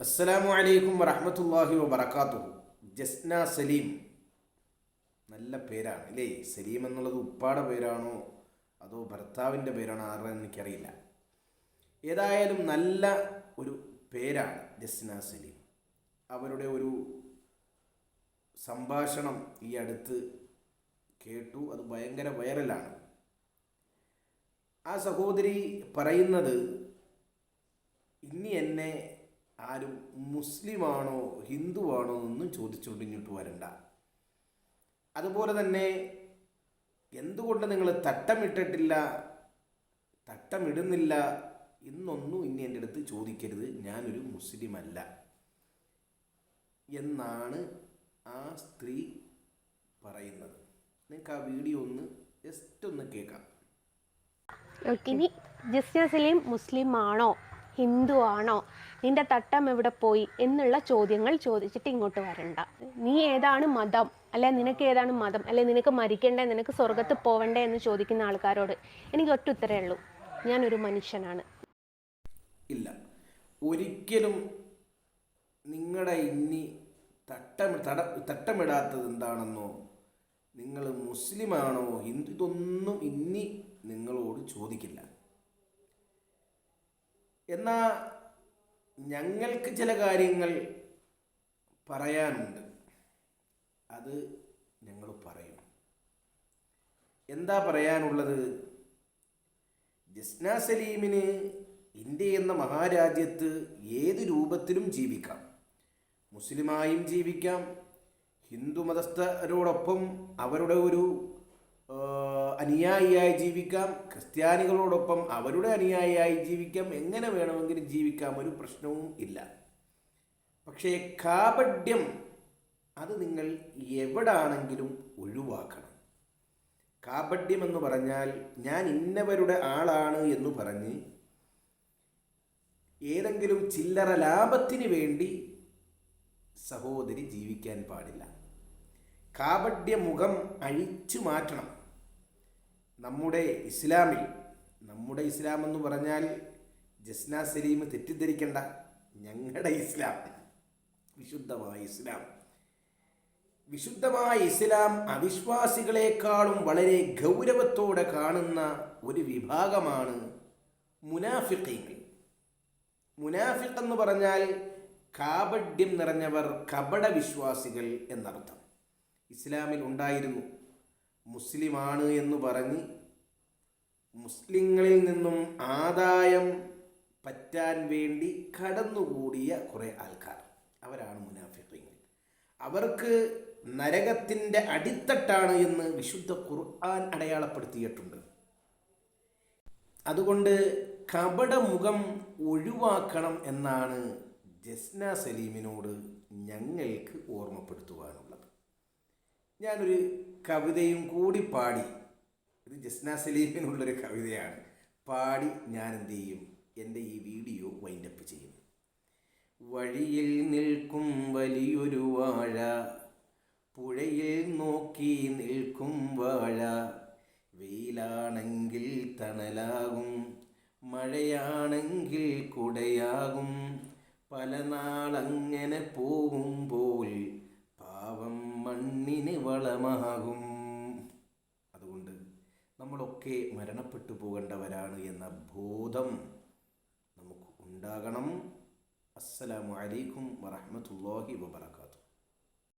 അസ്സലാമു അലൈക്കും വറഹമത്തല്ലാഹി വബർക്കാത്തു ജസ്ന സലീം. നല്ല പേരാണ് അല്ലേ? സലീം എന്നുള്ളത് ഉപ്പാടെ പേരാണോ അതോ ഭർത്താവിന്റെ പേരാണോ ആരുടെ എനിക്കറിയില്ല. ഏതായാലും നല്ല ഒരു പേരാണ് ജസ്ന സലീം. അവരുടെ ഒരു സംഭാഷണം ഈ അടുത്ത് കേട്ടു അത് ഭയങ്കര വൈറലാണ്. ആ സഹോദരി പറയുന്നത് ഇനി എന്നെ ആരും മുസ്ലിമാണോ ഹിന്ദുവാണോ എന്നൊന്നും ചോദിച്ചുകൊണ്ട് ഇങ്ങോട്ട് വരണ്ട. അതുപോലെ തന്നെ എന്തുകൊണ്ട് നിങ്ങൾ തട്ടമിട്ടിട്ടില്ല തട്ടമിടുന്നില്ല എന്നൊന്നും ഇനി എന്റെ അടുത്ത് ചോദിക്കരുത്. ഞാനൊരു മുസ്ലിമല്ല. എന്നാണ് ആ സ്ത്രീ പറയുന്നത്. നിങ്ങൾക്ക് ആ വീഡിയോ ഒന്ന് ജസ്റ്റ് ഒന്ന് കേൾക്കാം. ഇനി ജസ്ന സലീം മുസ്ലിം ആണോ ഹിന്ദു ആണോ നിന്റെ തട്ടം എവിടെ പോയി എന്നുള്ള ചോദ്യങ്ങൾ ചോദിച്ചിട്ട് ഇങ്ങോട്ട് വരണ്ട. നീ ഏതാണ് മതം? അല്ലെ നിനക്ക് ഏതാണ് മതം? അല്ലെ നിനക്ക് മരിക്കണ്ടേ? നിനക്ക് സ്വർഗത്ത് പോവണ്ടേ എന്ന് ചോദിക്കുന്ന ആൾക്കാരോട് എനിക്ക് ഒറ്റ ഉത്തരേ ഉള്ളൂ. ഞാനൊരു മനുഷ്യനാണ്. ഇല്ല. ഒരിക്കലും നിങ്ങളുടെ ഇനി തട്ടം തട തട്ടമിടാത്തത് എന്താണെന്നോ നിങ്ങൾ മുസ്ലിമാണോ ഹിന്ദു ഇതൊന്നും ഇനി നിങ്ങളോട് ചോദിക്കില്ല. എന്നാൽ ഞങ്ങൾക്ക് ചില കാര്യങ്ങൾ പറയാനുണ്ട്. അത് ഞങ്ങൾ പറയും. എന്താ പറയാനുള്ളത്? ജസ്ന സലീമിന് ഇന്ത്യ എന്ന മഹാരാജ്യത്ത് ഏത് രൂപത്തിലും ജീവിക്കാം. മുസ്ലിമായും ജീവിക്കാം. ഹിന്ദു മതസ്ഥരോടൊപ്പം അവരുടെ ഒരു അനുയായിയായി ജീവിക്കാം. ക്രിസ്ത്യാനികളോടൊപ്പം അവരുടെ അനുയായിയായി ജീവിക്കാം. എങ്ങനെ വേണമെങ്കിലും ജീവിക്കാം? ഒരു പ്രശ്നവും ഇല്ല. പക്ഷേ കാപഡ്യം അത് നിങ്ങൾ എവിടാണെങ്കിലും ഒഴിവാക്കണം. കാപഡ്യം എന്ന് പറഞ്ഞാൽ ഞാൻ ഇന്നവരുടെ ആളാണ് എന്ന് പറഞ്ഞ് ഏതെങ്കിലും ചില്ലറ ലാഭത്തിന് വേണ്ടി സഹോദരി ജീവിക്കാൻ പാടില്ല. കാപഡ്യ മുഖം അഴിച്ചു മാറ്റണം. നമ്മുടെ ഇസ്ലാമിൽ നമ്മുടെ ഇസ്ലാം എന്ന് പറഞ്ഞാൽ ജസ്ന സലീം തെറ്റിദ്ധരിക്കേണ്ട. ഞങ്ങളുടെ ഇസ്ലാം വിശുദ്ധമായ ഇസ്ലാം. വിശുദ്ധമായ ഇസ്ലാം അവിശ്വാസികളെക്കാളും വളരെ ഗൗരവത്തോടെ കാണുന്ന ഒരു വിഭാഗമാണ് മുനാഫിഖീങ്ങൾ. മുനാഫിഖ് എന്ന് പറഞ്ഞാൽ കാപഡ്യം നിറഞ്ഞവർ കപട വിശ്വാസികൾ എന്നർത്ഥം. ഇസ്ലാമിൽ ഉണ്ടായിരുന്നു മുസ്ലിമാണ് എന്ന് പറഞ്ഞ് മുസ്ലിങ്ങളിൽ നിന്നും ആദായം പറ്റാൻ വേണ്ടി കടന്നുകൂടിയ കുറേ ആൾക്കാർ. അവരാണ് മുനാഫിഖീങ്ങൾ. അവർക്ക് നരകത്തിന്റെ അടിത്തട്ടാണ് എന്ന് വിശുദ്ധ ഖുർആൻ അടയാളപ്പെടുത്തിയിട്ടുണ്ട്. അതുകൊണ്ട് കപടമുഖം ഒഴിവാക്കണം എന്നാണ് ജസ്ന സലീമിനോട് ഞങ്ങൾക്ക് ഓർമ്മപ്പെടുത്തുവാനുള്ളത്. ഞാനൊരു കവിതയും കൂടി പാടി. ഇത് ജസ്ന സലീമിനുള്ളൊരു കവിതയാണ്. പാടി ഞാൻ എന്ത് ചെയ്യും എന്റെ ഈ വീഡിയോ വൈൻഡപ്പ് ചെയ്യും. വഴിയിൽ നിൽക്കും വലിയൊരു വാഴ പുഴയിൽ നോക്കി നിൽക്കും വാഴ. വെയിലാണെങ്കിൽ തണലാകും മഴയാണെങ്കിൽ കുടയാകും. പല നാളങ്ങനെ പോകുമ്പോൾ മണ്ണിന് വളമാകും അതുകൊണ്ട് നമ്മളൊക്കെ മരണപ്പെട്ടു പോകേണ്ടവരാണ് എന്ന ബോധം നമുക്ക് ഉണ്ടാകണം. അസ്സലാമു അലൈക്കും വറഹ്മത്തുള്ളാഹി വബറകാതുഹു.